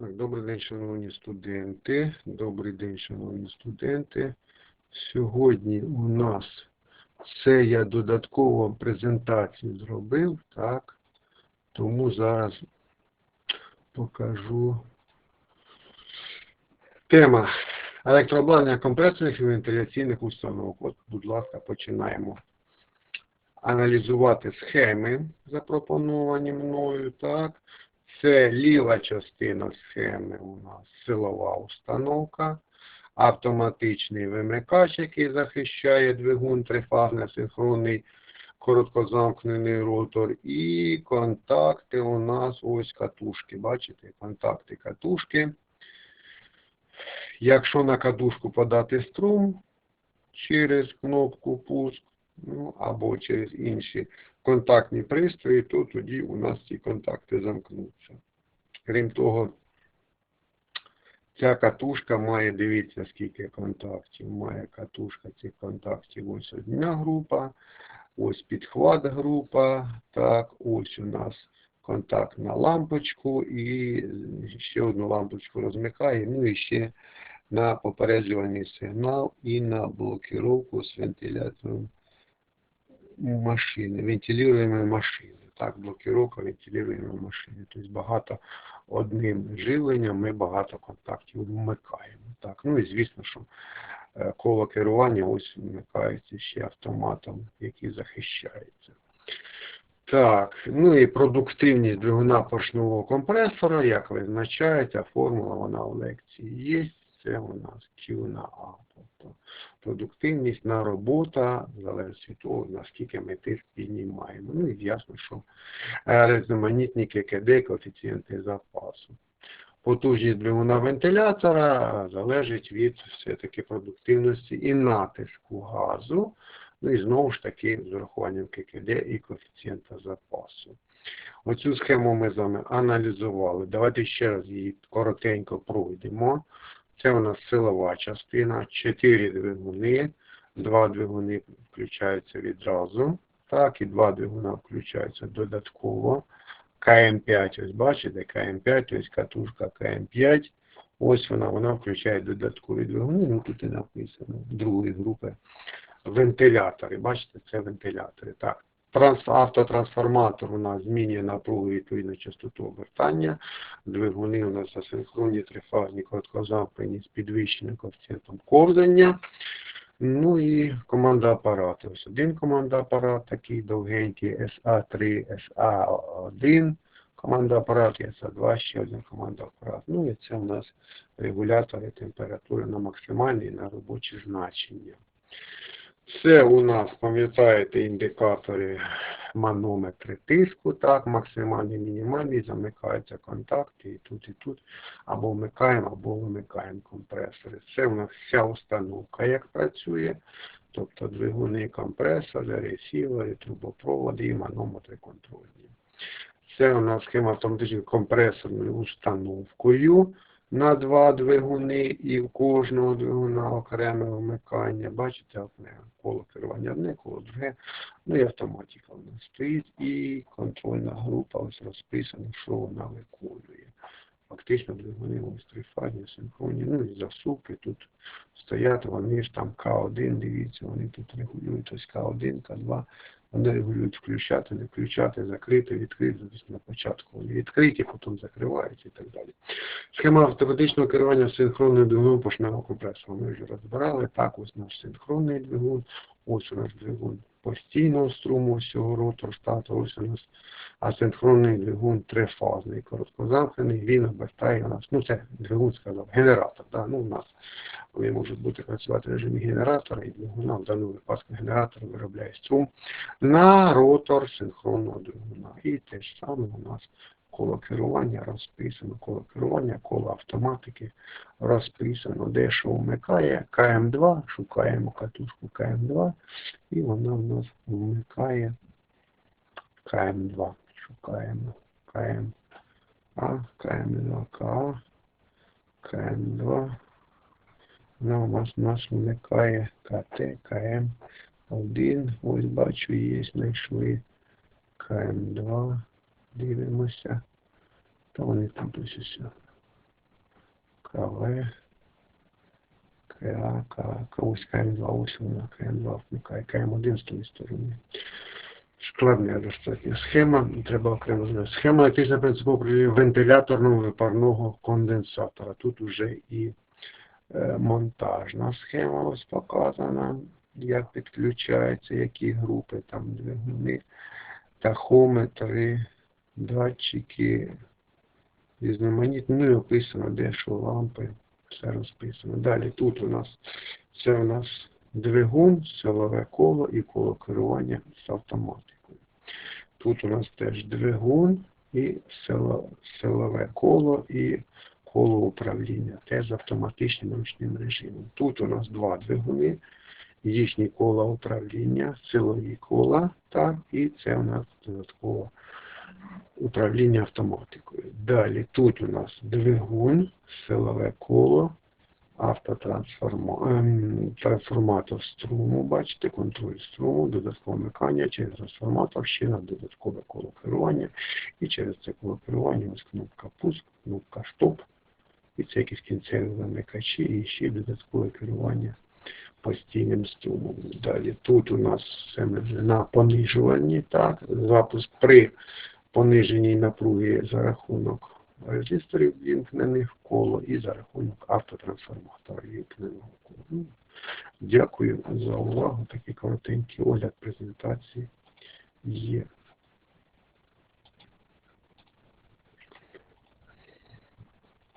Так, добрий день, шановні студенти. Добрий день, шановні студенти. Сьогодні у нас це я додатково презентацію зробив, так. Тому зараз покажу. Тема електрообладнання компресорних і вентиляційних установок. От, будь ласка, починаємо аналізувати схеми, запропоновані мною, так. Це ліва частина схеми у нас силова установка, автоматичний вимикач, який захищає двигун трифазний синхронний короткозамкнений ротор. І контакти у нас ось катушки. Бачите, контакти катушки. Якщо на катушку подати струм через кнопку пуск, ну, або через інші контактні пристрої, то тоді у нас ці контакти замкнуться. Крім того, ця катушка має, дивіться, скільки контактів. Має катушка цих контактів. Ось одна група, ось підхват група. Так, ось у нас контакт на лампочку і ще одну лампочку розмикає. Ну і ще на попереджувальний сигнал і на блокировку з вентилятором машини, вентилируемой машини. Так, блокировка вентилируемой машини. Тобто багато одним живленням ми багато контактів вмикаємо. Так, ну і звісно, що е, коло керування ось вмикається ще автоматом, який захищається. Так, ну і продуктивність двигуна поршневого компресора, як визначається, формула вона в лекції є. Це у нас Q на A. Тобто продуктивність на робота залежить від того, наскільки ми тиск піднімаємо. Ну і ясно, що різноманітні ККД, коефіцієнти запасу. Потужність двигуна вентилятора залежить від все-таки продуктивності і натиску газу. Ну і знову ж таки з урахуванням ККД і коефіцієнта запасу. Оцю схему ми з вами аналізували. Давайте ще раз її коротенько пройдемо. Це у нас силова частина, 4 двигуни, два двигуни включаються відразу. Так, і два двигуна включаються додатково. КМ5, ось бачите, КМ5, тобто катушка КМ5. Ось вона, вона включає додаткові двигуни, ну тут і написано, другої групи. Вентилятори. Бачите, це вентилятори. Так. Автотрансформатор у нас змінює напругу відповідно частоту обертання. Двигуни у нас асинхронні, трифазні, короткозамкнені з підвищеним коефіцієнтом ковзання. Ну і команда апарату. Ось один команда апарат, такий довгенький, SA3, SA1. Команда апарат, SA2, ще один команда апарат. Ну і це у нас регулятори температури на максимальні і на робочі значення. Це у нас, пам'ятаєте, індикатори манометри тиску, так, максимальний, мінімальний, замикаються контакти і тут, і тут. Або вмикаємо, або вимикаємо компресори. Це у нас вся установка, як працює. Тобто двигуни, компресори, ресівери, трубопроводи і манометри контрольні. Це у нас схема автоматичної компресорною установкою на два двигуни і в кожного двигуна окреме вмикання. Бачите, одне коло керування одне, коло друге. Ну і автоматика в нас стоїть і контрольна група ось розписана, що вона виконує. Фактично двигуни ось трифазні, синхронні, ну і засувки тут стоять, вони ж там К1, дивіться, вони тут регулюють ось К1, К2. Вони регулюють включати, не включати, закрити, відкрити, звісно, на початку вони відкриті, потім закриваються і так далі. Схема автоматичного керування синхронним двигуном поршневого компресора. Ми вже розбирали. Так, ось наш синхронний двигун, ось у нас двигун постійного струму, ось цього ротор стату, ось у нас асинхронний двигун трифазний, короткозамкнений, він обертає у нас, ну це двигун сказав, генератор. Да? Ну, у нас вони можуть бути працювати в режимі генератора і двигуна, в даному випадку генератор виробляє струм на ротор синхронного двигуна. І те ж саме у нас коло керування розписано, коло керування, коло автоматики розписано, де що вмикає КМ2, шукаємо катушку КМ2, і вона в нас вмикає КМ2. Шукаємо КМ А, КМ2, КА, КМ2. Вона у нас, нас вмикає КТ, КМ1. Ось бачу, є, знайшли КМ2. Дивимося. Та вони тут ось ось. КВ, КА, КА, ось КМ2, ось вона, КМ2 вмикає, КМ1 з тої сторони. Складна достатньо схема, треба окремо знати. Схема електричного принципу вентиляторного випарного конденсатора. Тут вже і монтажна схема ось показана, як підключаються, які групи, там двигуни, тахометри, датчики, різноманітні, ну і описано, де що лампи, все розписано. Далі тут у нас це у нас двигун, силове коло і коло керування з автоматикою. Тут у нас теж двигун і сило- силове коло і коло управління, теж з автоматичним ручним режимом. Тут у нас два двигуни, їхні кола управління, силові кола, так, і це у нас додатково управління автоматикою. Далі тут у нас двигун, силове коло, автотрансформатор, ем, струму, бачите, контроль струму, додаткове вмикання через трансформатор, ще на додаткове коло керування. І через це коло керування ось кнопка пуск, кнопка стоп. І це якісь кінцеві замикачі, і ще додаткове керування постійним струмом. Далі тут у нас все на понижуванні, так, запуск при пониженій напруги за рахунок резисторів вімкнених коло і за рахунок автотрансформатора вімкненого в коло. Ну, Дякую за увагу. Такий коротенький огляд презентації є.